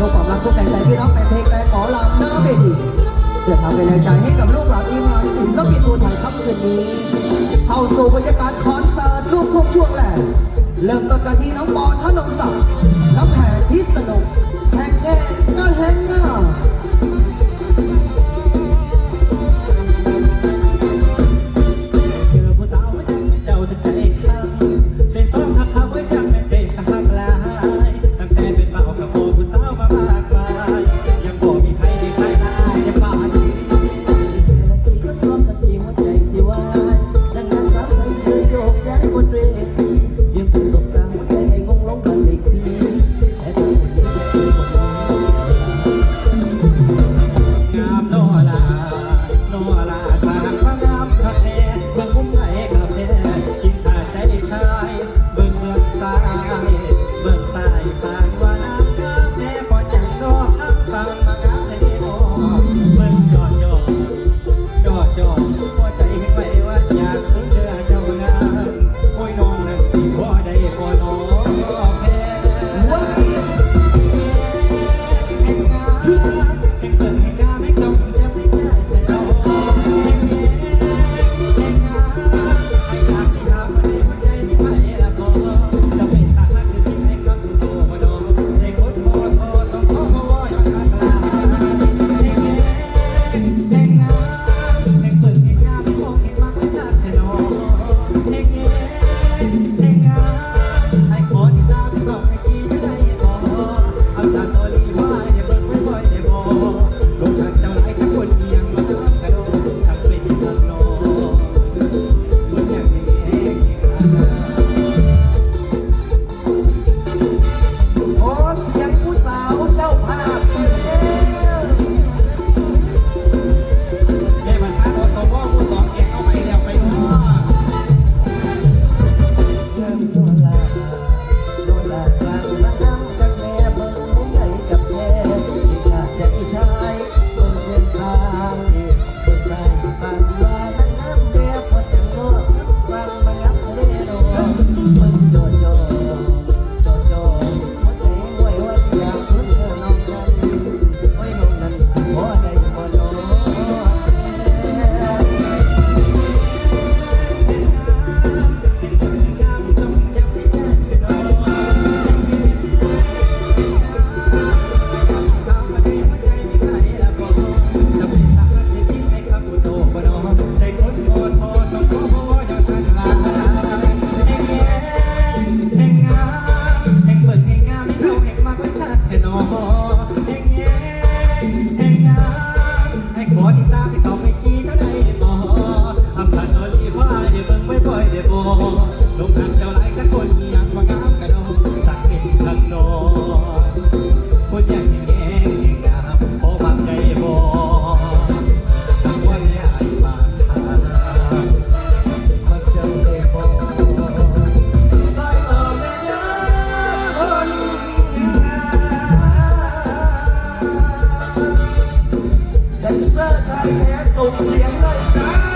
ทุกความรักทุกแรงใจพี่น้องแต่เพลงแต่ขอลำหน้าเวทีเพื่อทำเป็นแรงใจให้กับลูกหลานอีมงานศิลปินตัวไทยครับคืนนี้ เข้าสู่บรรยากาศคอนเสิร์ตลูกทุกช่วงแรกเริ่มต้นกันที่น้องปอนธนงศักดิ์ แท้ส่งเสียงเลยจ้า